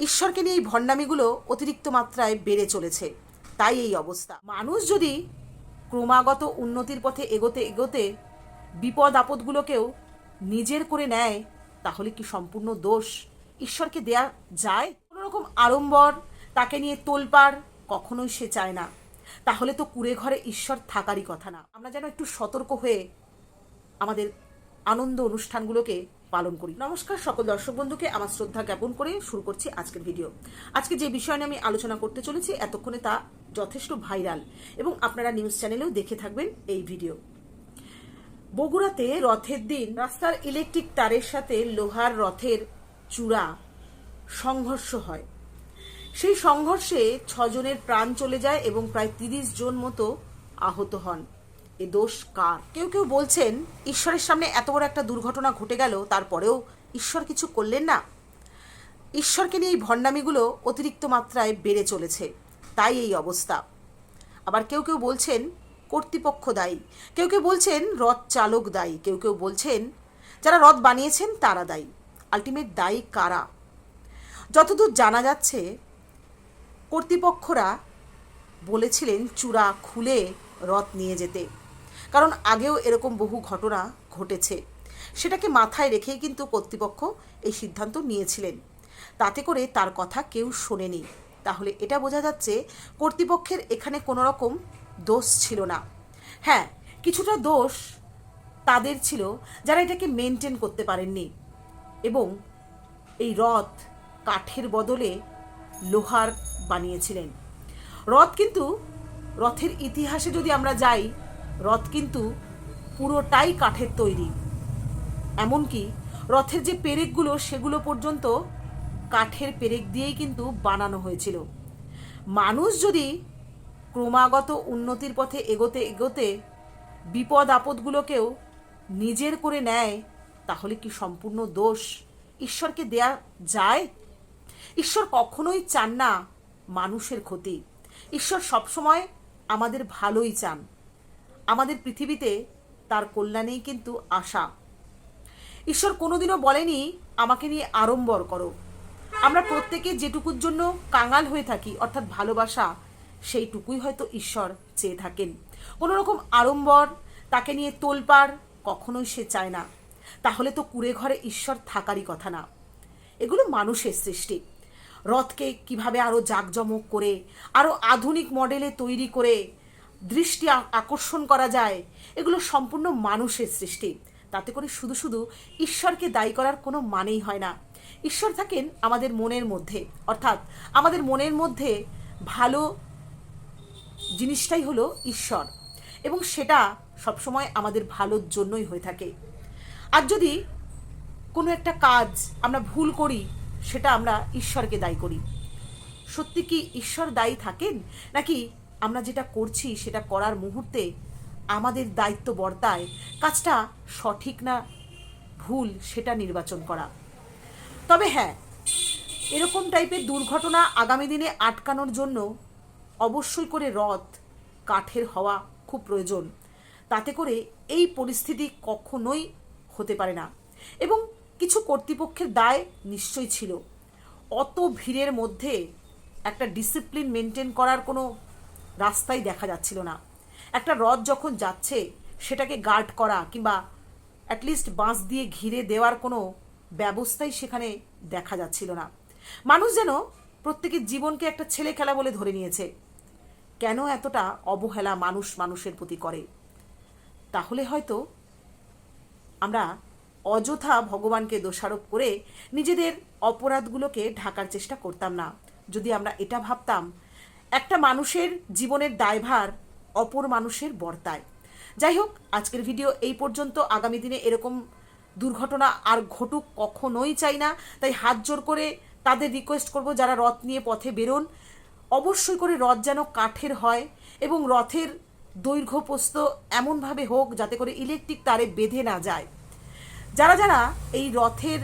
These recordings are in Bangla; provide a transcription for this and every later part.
ঈশ্বরকে নিয়ে এই ভণ্ডামিগুলো অতিরিক্ত মাত্রায় বেড়ে চলেছে। তাই এই অবস্থা। মানুষ যদি ক্রমাগত উন্নতির পথে এগোতে এগোতে বিপদ আপদগুলোকেও নিজের করে নেয়, তাহলে কি সম্পূর্ণ দোষ ঈশ্বরকে দেয়া যায়? কোনো রকম আড়ম্বর তাকে নিয়ে তোলপাড় কখনোই সে চায় না। তাহলে তো কুড়ে ঘরে ঈশ্বর থাকারই কথা না। আমরা যেন একটু সতর্ক হয়ে আমাদের আনন্দ অনুষ্ঠানগুলোকে পালন করি। নমস্কার সকল দর্শক বন্ধুকে, আমার শ্রদ্ধা জ্ঞাপন করে শুরু করছি আজকের ভিডিও। আজকে যে বিষয় নিয়ে আমি আলোচনা করতে চলেছি, এতক্ষণে তা যথেষ্ট ভাইরাল এবং আপনারা নিউজ চ্যানেলেও দেখে থাকবেন এই ভিডিও। বগুড়াতে রথের দিন রাস্তার ইলেকট্রিক তারের সাথে লোহার রথের চূড়া সংঘর্ষ হয়। সেই সংঘর্ষে ছজনের প্রাণ চলে যায় এবং প্রায় তিরিশ জন মতো আহত হন। এ দোষ কার? কেউ কেউ বলছেন, ঈশ্বরের সামনে এত বড় একটা দুর্ঘটনা ঘটে গেল, তারপরেও ঈশ্বর কিছু করলেন না। ঈশ্বরকে নিয়ে এই ভণ্ডামিগুলো অতিরিক্ত মাত্রায় বেড়ে চলেছে। তাই এই অবস্থা। আবার কেউ কেউ বলছেন, কর্তৃপক্ষ দায়ী। কেউ কেউ বলছেন, রথ চালক দায়ী। কেউ কেউ বলছেন, যারা রথ বানিয়েছেন, তারা দায়ী। আলটিমেট দায়ী কারা? যতদূর জানা যাচ্ছে, কর্তৃপক্ষরা বলেছিলেন, চূড়া খুলে রথ নিয়ে যেতে। কারণ আগেও এরকম বহু ঘটনা ঘটেছে। সেটাকে মাথায় রেখেই কিন্তু কর্তৃপক্ষ এই সিদ্ধান্ত নিয়েছিলেন। তাতে করে তার কথা কেউ শোনেনি। তাহলে এটা বোঝা যাচ্ছে কর্তৃপক্ষের এখানে কোনো রকম দোষ ছিল না। হ্যাঁ কিছুটা দোষ তাদের ছিল যারা এটাকে মেনটেন করতে পারেননি। এবং এই রথ কাঠের বদলে লোহার বানিয়েছিলেন। রথ কিন্তু রথের ইতিহাসে যদি আমরা যাই রথ কিন্তু পুরোটাই কাঠের তৈরি। এমনকি রথের যে পেরেকগুলো, সেগুলো পর্যন্ত কাঠের পেরেক দিয়েই কিন্তু বানানো হয়েছিল। মানুষ যদি ক্রমাগত উন্নতির পথে এগোতে এগোতে বিপদ আপদগুলোকেও নিজের করে নেয়, তাহলে কি সম্পূর্ণ দোষ? ঈশ্বরকে দেয়া যায়? ঈশ্বর কখনোই চান না মানুষের ক্ষতি। ঈশ্বর সবসময় আমাদের ভালোই চান। আমাদের পৃথিবীতে তার কল্যাণেই কিন্তু আশা। ঈশ্বর কোনোদিনও বলেনি, আমাকে নিয়ে আড়ম্বর করো। আমরা প্রত্যেকে যেটুকুর জন্য কাঙাল হয়ে থাকি, অর্থাৎ ভালোবাসা, সেইটুকুই হয়তো ঈশ্বর চেয়ে থাকেন। কোনো রকম আড়ম্বর তাকে নিয়ে তোলপাড় কখনোই সে চায় না। তাহলে তো কুড়ে ঘরে ঈশ্বর থাকারই কথা না। এগুলো মানুষের সৃষ্টি। রথকে কীভাবে আরও জাঁকজমক করে আরও আধুনিক মডেলে তৈরি করে দৃষ্টি আকর্ষণ করা যায়। এগুলো সম্পূর্ণ মানুষের সৃষ্টি। তাতে করে শুধু শুধু ঈশ্বরকে দায়ী করার কোনো মানেই হয় না। ঈশ্বর থাকেন আমাদের মনের মধ্যে। অর্থাৎ আমাদের মনের মধ্যে ভালো জিনিসটাই হলো ঈশ্বর। এবং সেটা সবসময় আমাদের ভালোর জন্যই হয়ে থাকে। আর যদি কোনো একটা কাজ আমরা ভুল করি, সেটা আমরা ঈশ্বরকে দায়ী করি। সত্যি কি ঈশ্বর দায়ী থাকেন? নাকি আমরা যেটা করছি সেটা করার মুহূর্তে আমাদের দায়িত্ব বর্তায়। কাজটা সঠিক না ভুল সেটা নির্বাচন করা। তবে হ্যাঁ এরকম টাইপের দুর্ঘটনা আগামী দিনে আটকানোর জন্য অবশ্যই করে রথ, কাঠের হওয়া খুব প্রয়োজন। তাতে করে এই পরিস্থিতি কখনোই হতে পারে না। এবং কিছু কর্তৃপক্ষের দায় নিশ্চয়ই ছিল। অত ভিড়ের মধ্যে একটা ডিসিপ্লিন মেনটেন করার কোনো রাস্তাই দেখা যাচ্ছিল না। একটা রথ যখন যাচ্ছে, সেটাকে গার্ড করা কিংবা অ্যাটলিস্ট বাঁশ দিয়ে ঘিরে দেওয়ার কোনো ব্যবস্থাই সেখানে দেখা যাচ্ছিল না। মানুষ যেন প্রত্যেকের জীবনকে একটা ছেলে খেলা বলে ধরে নিয়েছে। কেন এতটা অবহেলা মানুষ মানুষের প্রতি করে? তাহলে হয়তো আমরা অযথা ভগবানকে দোষারোপ করে নিজেদের অপরাধগুলোকে ঢাকার চেষ্টা করতাম না। যদি আমরা এটা ভাবতাম একটা মানুষের জীবনের দায়ভার অপর মানুষের বর্তায়। যাই হোক, আজকের ভিডিও এই পর্যন্ত। আগামী দিনে এরকম দুর্ঘটনা আর ঘটুক কখনোই চাই না। তাই হাত জোর করে তাদের রিকোয়েস্ট করব যারা রথ নিয়ে পথে বেরোন। অবশ্যই করে রথ যেন কাঠের হয় এবং রথের দৈর্ঘ্য প্রস্থ এমনভাবে হোক যাতে করে ইলেকট্রিক তারে বেঁধে না যায়। যারা যারা এই রথের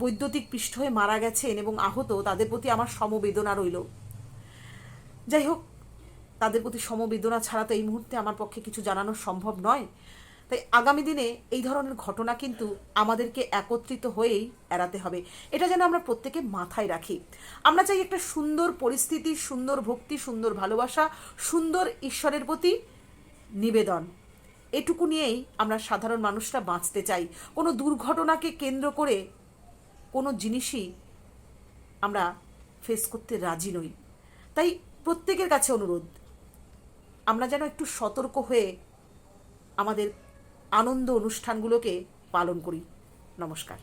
বৈদ্যুতিক পৃষ্ঠ হয়ে মারা গেছেন এবং আহত, তাদের প্রতি আমার সমবেদনা রইল। যাই হোক, তাদের প্রতি সমবেদনা ছাড়া তো এই মুহূর্তে আমার পক্ষে কিছু জানানো সম্ভব নয়। তাই আগামী দিনে এই ধরনের ঘটনা কিন্তু আমাদেরকে একত্রিত হয়েই এড়াতে হবে। এটা যেন আমরা প্রত্যেকে মাথায় রাখি। আমরা চাই একটা সুন্দর পরিস্থিতি, সুন্দর ভক্তি, সুন্দর ভালোবাসা, সুন্দর ঈশ্বরের প্রতি নিবেদন। এটুকু নিয়েই আমরা সাধারণ মানুষরা বাঁচতে চাই। কোনো দুর্ঘটনাকে কেন্দ্র করে কোনো জিনিসই আমরা ফেস করতে রাজি নই। তাই প্রত্যেকের কাছে অনুরোধ আমরা যেন একটু সতর্ক হয়ে আমাদের আনন্দ অনুষ্ঠানগুলোকে পালন করি। নমস্কার।